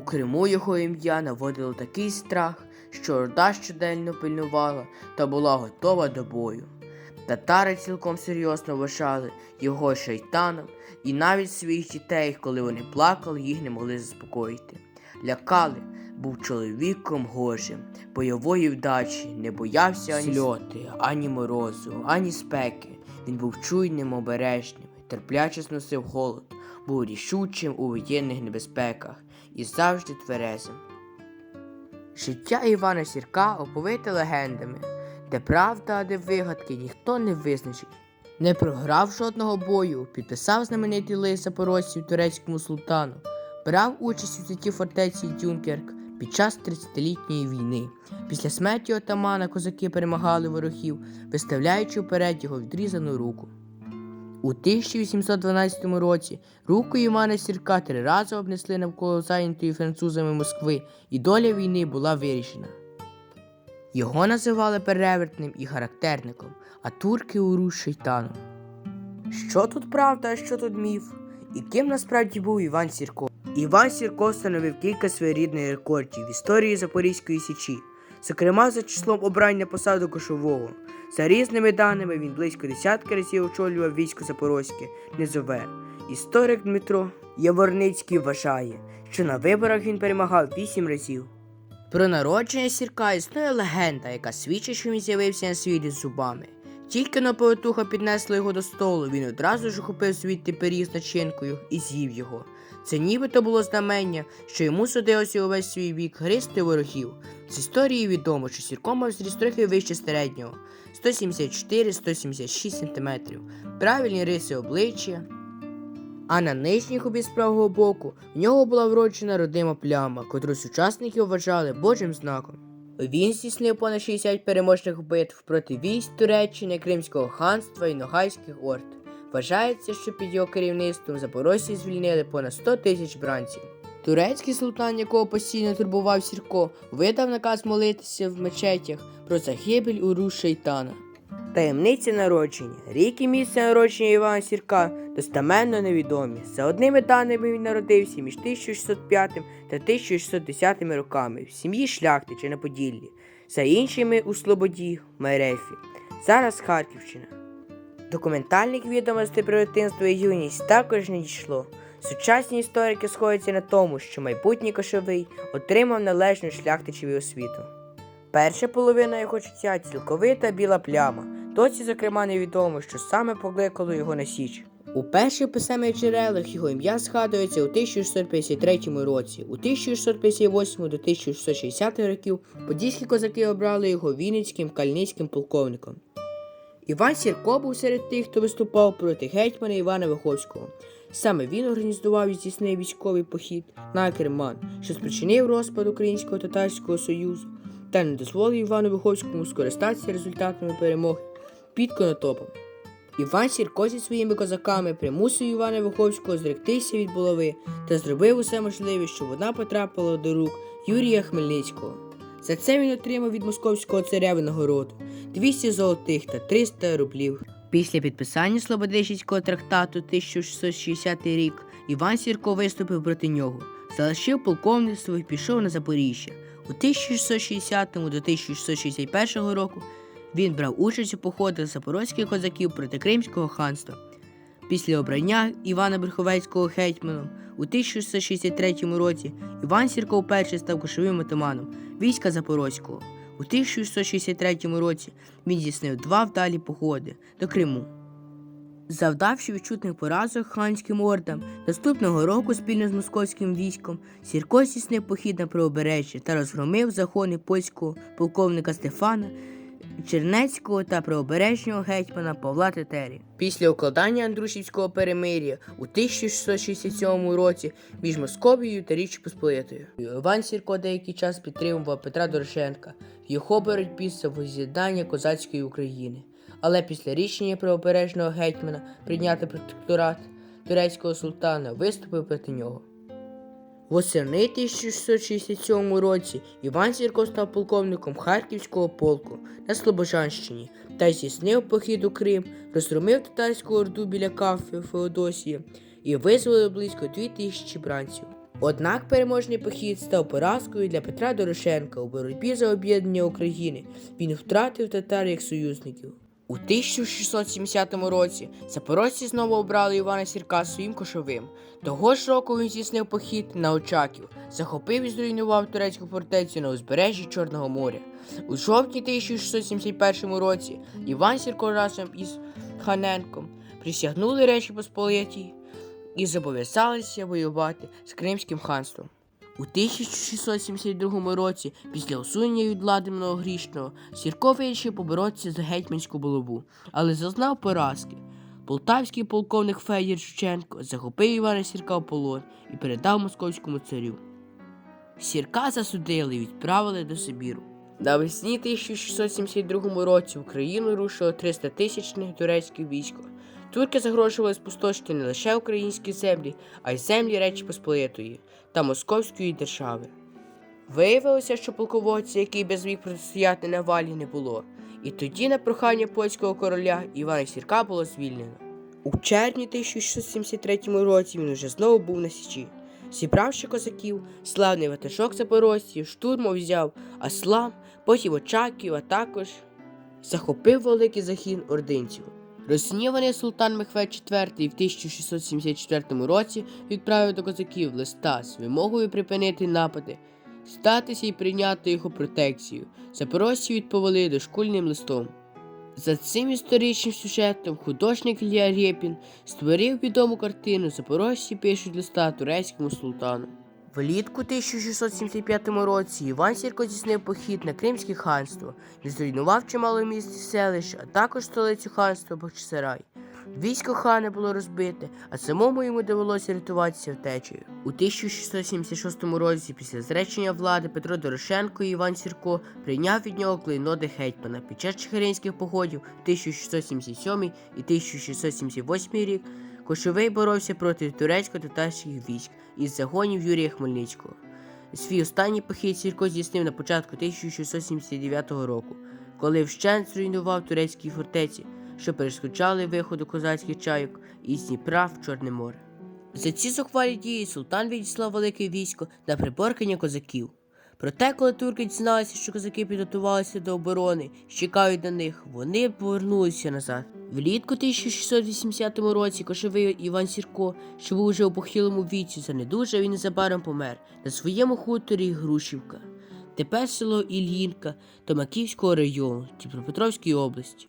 У Криму його ім'я наводило такий страх, що Орда щоденно пильнувала та була готова до бою. Татари цілком серйозно вважали його шайтаном, і навіть своїх дітей, коли вони плакали, їх не могли заспокоїти. Лякали, був чоловіком гожим, бойової вдачі, не боявся ані сльоти, ані морозу, ані спеки. Він був чуйним, обережним, терпляче зносив голод, був рішучим у воєнних небезпеках і завжди тверезим. Життя Івана Сірка оповите легендами, де правда, а де вигадки ніхто не визначить. Не програв жодного бою, підписав знаменитий лист запорожців турецькому султану, брав участь у взятті фортеці Дюнкерк під час 30-літньої війни. Після смерті отамана козаки перемагали ворогів, виставляючи вперед його відрізану руку. У 1812 році руку Івана Сірка три рази обнесли навколо зайнятої французами Москви, і доля війни була вирішена. Його називали перевертним і характерником, а турки уру шейтаном. Що тут правда, а що тут міф? І ким насправді був Іван Сірко? Іван Сірко встановив кілька своєрідних рекордів в історії Запорізької Січі, зокрема за числом обрання посади кошового. За різними даними, він близько десятки разів очолював військо Запорозьке, Низове. Історик Дмитро Яворницький вважає, що на виборах він перемагав вісім разів. Про народження сірка існує легенда, яка свідчить, що він з'явився на світі з зубами. Тільки на повитуха піднесли його до столу, він одразу ж ухопив звідти пиріг з начинкою і з'їв його. Це нібито було знамення, що йому судилося увесь свій вік гристи ворогів. З історії відомо, що сірко мав зріст трохи вище середнього 174-176 см, правильні риси обличчя. А на нижній губі з правого боку в нього була вроджена родима пляма, котру сучасники вважали божим знаком. Він здійснив понад 60 переможних битв проти військ Туреччини, Кримського ханства і Ногайських орд. Вважається, що під його керівництвом запорожці звільнили понад 100 тисяч бранців. Турецький султан, якого постійно турбував Сірко, видав наказ молитися в мечетях про загибель уру шейтана. Таємниця народження. Рік і місце народження Івана Сірка достеменно невідомі. За одними даними він народився між 1605 та 1610 роками в сім'ї шляхти чи на Поділлі, за іншими у Слободі, Мерефі. Зараз Харківщина. Документальних відомостей про дитинство і юність також не дійшло. Сучасні історики сходяться на тому, що майбутній кошовий отримав належну шляхтичеві освіту. Перша половина його життя цілковита біла пляма. Досі, зокрема, невідомо, що саме покликало його на січ. У перших писемних джерелах його ім'я згадується у 1653 році. У 1658 до 1660 років подільські козаки обрали його Вінницьким кальницьким полковником. Іван Сірко був серед тих, хто виступав проти гетьмана Івана Виховського. Саме він організував і здійснив військовий похід на Керман, що спричинив розпад Українського татарського союзу та не дозволив Івану Виховському скористатися результатами перемоги під Конотопом. Іван Сірко зі своїми козаками примусив Івана Виховського зректися від булави та зробив усе можливе, щоб вона потрапила до рук Юрія Хмельницького. За це він отримав від московського царя винагороду 200 золотих та 300 рублів. Після підписання Слободищенського трактату 1660 рік Іван Сірко виступив проти нього, залишив полковництво і пішов на Запоріжжя. У 1660 до 1661 року він брав участь у походах запорозьких козаків проти Кримського ханства. Після обрання Івана Верховецького гетьманом у 1663 році Іван Сірко вперше став кошовим отаманом війська Запорозького. У 1663 році він здійснив два вдалі походи до Криму. Завдавши відчутних поразок ханським ордам, наступного року спільно з московським військом Сірко здійснив похід на правобережжя та розгромив загони польського полковника Стефана Чернецького та правобережного гетьмана Павла Тетері. Після укладання Андрушівського перемир'я у 1667 році між Московією та Річ Посполитою Іван Сірко деякий час підтримував Петра Дорошенка в його боротьбі за воз'єднання козацької України. Але після рішення правобережного гетьмана прийняти протекторат турецького султана виступив проти нього. Восени 1667 році Іван Сірко став полковником Харківського полку на Слобожанщині та здійснив похід у Крим, розгромив татарську орду біля кафи Феодосії і визволив близько дві тисячі бранців. Однак переможний похід став поразкою для Петра Дорошенка у боротьбі за об'єднання України. Він втратив татар як союзників. У 1670 році запорожці знову обрали Івана Сірка своїм кошовим. Того ж року він здійснив похід на Очаків, захопив і зруйнував турецьку фортецю на узбережжі Чорного моря. У жовтні 1671 році Іван Сірко разом із Ханенком присягнули Речі Посполитій і зобов'язалися воювати з Кримським ханством. У 1672 році, після усунення від влади многогрішного, Сірко вирішив поборотися за гетьманську булаву, але зазнав поразки. Полтавський полковник Федір Шевченко захопив Івана Сірка в полон і передав московському царю. Сірка засудили і відправили до Сибіру. Навесні 1672 році в Україну рушило 300 тисячних турецьке військо. Турки загрожували спустошити не лише українські землі, а й землі Речі Посполитої та Московської держави. Виявилося, що полководця, який без вік протистояти Навалі, не було, і тоді на прохання польського короля Івана Сірка було звільнено. У червні 1673 році він уже знову був на Січі. Зібравши козаків, славний ватажок запорожців штурмом взяв Аслам, потім Очаків, а також захопив великий загін ординців. Розгніваний султан Мехмед IV в 1674 році відправив до козаків листа з вимогою припинити напади, статися і прийняти його протекцію. Запорожці відповіли дошкульним листом. За цим історичним сюжетом художник Ілля Рєпін створив відому картину Запорожці пишуть листа турецькому султану. Влітку 1675 році Іван Сірко здійснив похід на Кримське ханство, він зруйнував чимало міст і селищ, а також столицю ханства Бахчисарай. Військо хана було розбите, а самому йому довелося рятуватися втечею. У 1676 році, після зречення влади Петро Дорошенко і Іван Сірко прийняв від нього клейноди гетьмана під час чигиринських походів 1677 і 1678 рік. Кошовий боровся проти турецько-татарських військ із загонів Юрія Хмельницького. Свій останній похід Сірко здійснив на початку 1679 року, коли вщент зруйнував турецькі фортеці, що перешкоджали виходу козацьких чайок із Дніпра в Чорне море. За ці зухвалі дії султан відіслав велике військо на приборкання козаків. Проте, коли турки дізналися, що козаки підготувалися до оборони і чекають на них, вони повернулися назад. Влітку 1680 році кошовий Іван Сірко, що був уже у похилому віці, занедужав і незабаром помер на своєму хуторі Грушівка. Тепер село Ільїнка Томаківського району Дніпропетровської області.